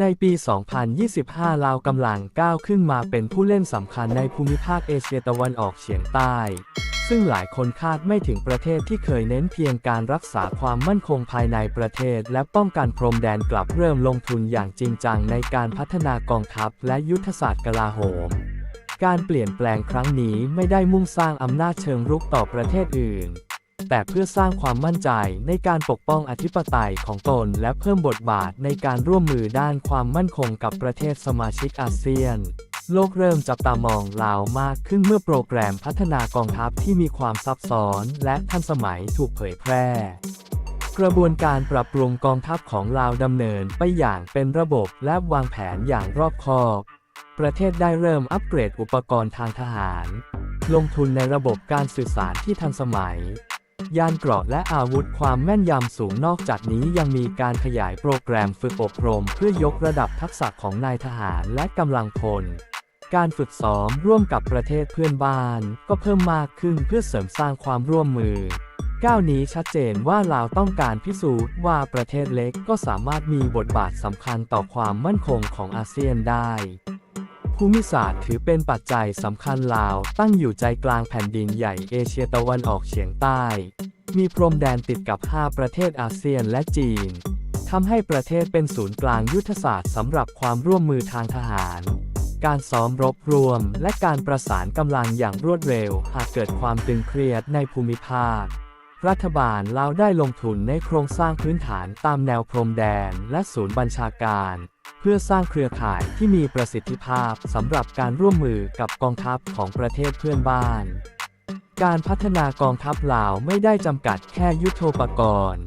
ในปี 2025 ลาวกำลังก้าวขึ้นมาเป็นผู้เล่นสำคัญในภูมิภาคเอเชียตะวันออกเฉียงใต้ ซึ่งหลายคนคาดไม่ถึงประเทศที่เคยเน้นเพียงการรักษาความมั่นคงภายในประเทศ และป้องกันพรมแดนกลับเริ่มลงทุนอย่างจริงจังในการพัฒนากองทัพและยุทธศาสตร์กลาโหม การเปลี่ยนแปลงครั้งนี้ไม่ได้มุ่งสร้างอำนาจเชิงรุกต่อประเทศอื่น แต่เพื่อสร้างความมั่นใจในการปกป้องอธิปไตยของตนและเพิ่มบทบาทในการร่วมมือด้านความมั่นคงกับประเทศสมาชิกอาเซียน โลกเริ่มจับตามองลาวมากขึ้นเมื่อโปรแกรมพัฒนากองทัพที่มีความซับซ้อนและทันสมัยถูกเผยแพร่กระบวนการปรับปรุงกองทัพของลาวดำเนินไปอย่างเป็นระบบและวางแผนอย่างรอบคอบ ประเทศได้เริ่มอัปเกรดอุปกรณ์ทางทหาร ลงทุนในระบบการสื่อสารที่ทันสมัย ยานเกราะและอาวุธความแม่นยำสูงนอกจากนี้ยังมีการขยายโปรแกรมฝึกอบรม เพื่อยกระดับทักษะของนายทหารและกำลังพลการฝึกซ้อมร่วมกับประเทศเพื่อนบ้าน ก็เพิ่มมากขึ้นเพื่อเสริมสร้างความร่วมมือ ก้าวนี้ชัดเจนว่าลาวต้องการพิสูจน์ว่าประเทศเล็กก็สามารถมีบทบาทสำคัญต่อความมั่นคงของอาเซียนได้ ภูมิศาสตร์ถือเป็นปัจจัยสำคัญลาว ตั้งอยู่ใจกลางแผ่นดินใหญ่เอเชียตะวันออกเฉียงใต้ มีพรมแดนติดกับ 5 ประเทศอาเซียนและจีนทำให้ประเทศเป็นศูนย์กลางยุทธศาสตร์สำหรับความร่วมมือทางทหาร การซ้อมรบรวม และการประสานกำลังอย่างรวดเร็ว หากเกิดความตึงเครียดในภูมิภาค รัฐบาลลาวได้ลงทุนในโครงสร้างพื้นฐานตามแนวพรมแดนและศูนย์บัญชาการ เพื่อสร้างเครือข่ายที่มีประสิทธิภาพสำหรับการร่วมมือกับกองทัพของประเทศเพื่อนบ้าน การพัฒนากองทัพลาวไม่ได้จำกัดแค่ยุทโธปกรณ์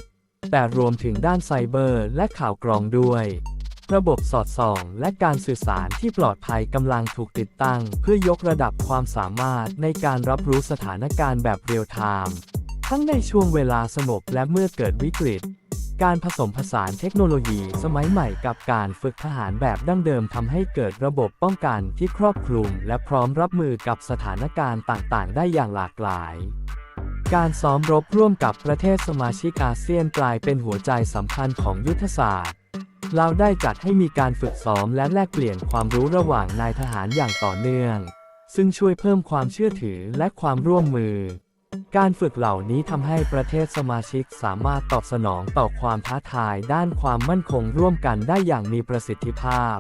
แต่รวมถึงด้านไซเบอร์และข่าวกรองด้วย ระบบสอดส่องและการสื่อสารที่ปลอดภัยกำลังถูกติดตั้ง เพื่อยกระดับความสามารถในการรับรู้สถานการณ์แบบเรียลไทม์ทั้งในช่วงเวลาสงบและเมื่อเกิดวิกฤต การผสมผสานเทคโนโลยีสมัยใหม่กับการฝึกทหารแบบดั้งเดิมทำให้เกิดระบบป้องกันที่ครอบคลุม และพร้อมรับมือกับสถานการณ์ต่างๆ ได้อย่างหลากหลาย การซ้อมรบร่วมกับประเทศสมาชิกอาเซียนกลายเป็นหัวใจสำคัญของยุทธศาสตร์เราได้จัดให้มีการฝึกซ้อมและแลกเปลี่ยนความรู้ระหว่างนายทหารอย่างต่อเนื่อง ซึ่งช่วยเพิ่มความเชื่อถือและความร่วมมือ การฝึกเหล่านี้ทำให้ประเทศสมาชิกสามารถตอบสนองต่อความท้าทายด้านความมั่นคงร่วมกันได้อย่างมีประสิทธิภาพ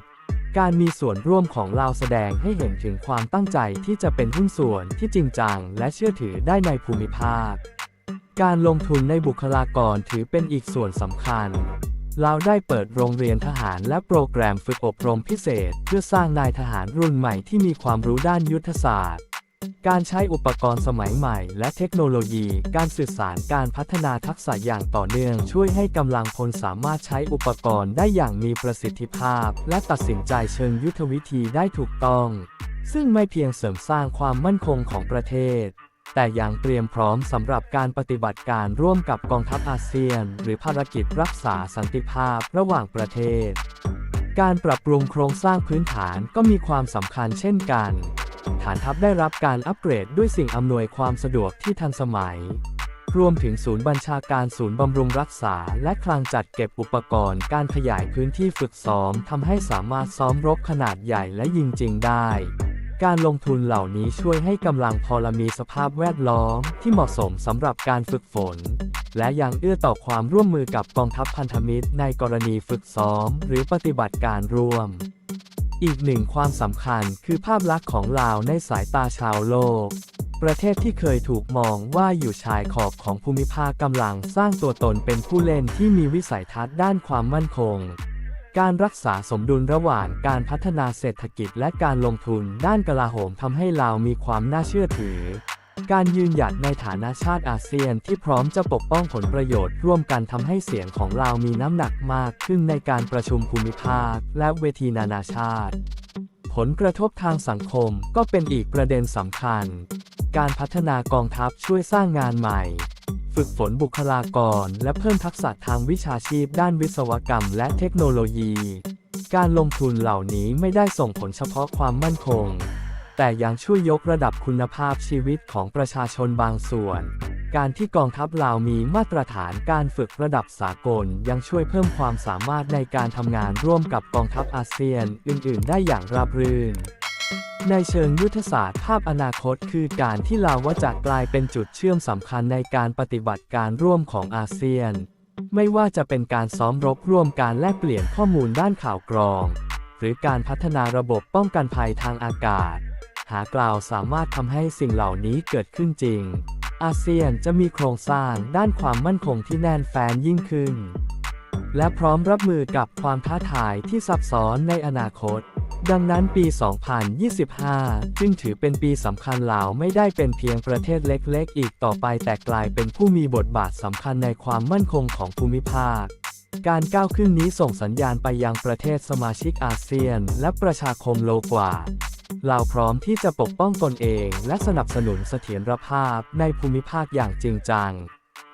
การมีส่วนร่วมของลาวแสดงให้เห็นถึงความตั้งใจที่จะเป็นหุ้นส่วนที่จริงจังและเชื่อถือได้ในภูมิภาค การลงทุนในบุคลากรถือเป็นอีกส่วนสำคัญเราได้เปิดโรงเรียนทหารและโปรแกรมฝึกอบรมพิเศษ เพื่อสร้างนายทหารรุ่นใหม่ที่มีความรู้ด้านยุทธศาสตร์ การใช้อุปกรณ์สมัยใหม่ และเทคโนโลยี การสื่อสารการพัฒนาทักษะอย่างต่อเนื่อง ช่วยให้กำลังพลสามารถใช้อุปกรณ์ได้อย่างมีประสิทธิภาพ และตัดสินใจเชิงยุทธวิธีได้ถูกต้อง ซึ่งไม่เพียงเสริมสร้างความมั่นคงของประเทศ แต่ยังเตรียมพร้อมสำหรับการปฏิบัติการร่วมกับกองทัพอาเซียน หรือภารกิจรักษาสันติภาพระหว่างประเทศ การปรับปรุงโครงสร้างพื้นฐานก็มีความสำคัญเช่นกัน ฐานทัพได้รับการอัปเกรดด้วยสิ่งอำนวยความสะดวกที่ทันสมัย รวมถึงศูนย์บัญชาการศูนย์บำรุงรักษา และคลังจัดเก็บอุปกรณ์การขยายพื้นที่ฝึกซ้อมทำให้สามารถซ้อมรบขนาดใหญ่และยิงจริงได้การลงทุนเหล่านี้ช่วยให้กำลังพลมีสภาพแวดล้อมที่เหมาะสมสำหรับการฝึกฝน และยังเอื้อต่อความร่วมมือกับกองทัพพันธมิตรในกรณีฝึกซ้อมหรือปฏิบัติการร่วม อีกหนึ่งความสำคัญคือภาพลักษณ์ของลาวในสายตาชาวโลก ประเทศที่เคยถูกมองว่าอยู่ชายขอบของภูมิภาคกำลังสร้างตัวตนเป็นผู้เล่นที่มีวิสัยทัศน์ด้านความมั่นคง การรักษาสมดุลระหว่างการพัฒนาเศรษฐกิจและการลงทุนด้านกลาโหมทำให้ลาวมีความน่าเชื่อถือ การยืนหยัดในฐานะชาติอาเซียนที่พร้อมจะปกป้องผลประโยชน์ ร่วมกันทำให้เสียงของลาวมีน้ำหนักมากขึ้นในการประชุมภูมิภาค และเวทีนานาชาติ ผลกระทบทางสังคมก็เป็นอีกประเด็นสำคัญ การพัฒนากองทัพช่วยสร้างงานใหม่ ฝึกฝนบุคลากร และเพิ่มทักษะทางวิชาชีพด้านวิศวกรรมและเทคโนโลยี การลงทุนเหล่านี้ไม่ได้ส่งผลเฉพาะความมั่นคง แต่ยังช่วยยกระดับคุณภาพชีวิตของประชาชนบางส่วน การที่กองทัพลาวมีมาตรฐานการฝึกระดับสากล ยังช่วยเพิ่มความสามารถในการทำงานร่วมกับกองทัพอาเซียนอื่น ๆ ได้อย่างราบรื่นในเชิงยุทธศาสตร์ภาพอนาคตคือการที่ลาวจะกลายเป็นจุดเชื่อมสำคัญในการปฏิบัติการร่วมของอาเซียน ไม่ว่าจะเป็นการซ้อมรบร่วมการแลกเปลี่ยนข้อมูลด้านข่าวกรอง หรือการพัฒนาระบบป้องกันภัยทางอากาศากล่าวสามารถทำให้สิ่งเหล่านี้เกิดขึ้นจริง อาเซียนจะมีโครงสร้างด้านความมั่นคงที่แน่นแฟ้นยิ่งขึ้น และพร้อมรับมือกับความท้าทายที่ซับซ้อนในอนาคต ดังนั้นปี 2025 จึงถือเป็นปีสำคัญลาวไม่ได้เป็นเพียงประเทศเล็ก ๆ อีกต่อไปแต่กลายเป็นผู้มีบทบาทสำคัญในความมั่นคงของภูมิภาคการก้าวขึ้นนี้ส่งสัญญาณไปยังประเทศสมาชิกอาเซียน และประชาคมโลกว่า ลาวพร้อมที่จะปกป้องตนเองและสนับสนุนเสถียรภาพในภูมิภาคอย่างจริงจัง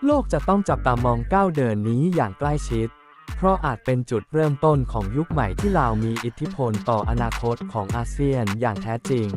โลกจะต้องจับตามองก้าวเดินนี้อย่างใกล้ชิด เพราะอาจเป็นจุดเริ่มต้นของยุคใหม่ที่ลาวมีอิทธิพลต่ออนาคตของอาเซียนอย่างแท้จริง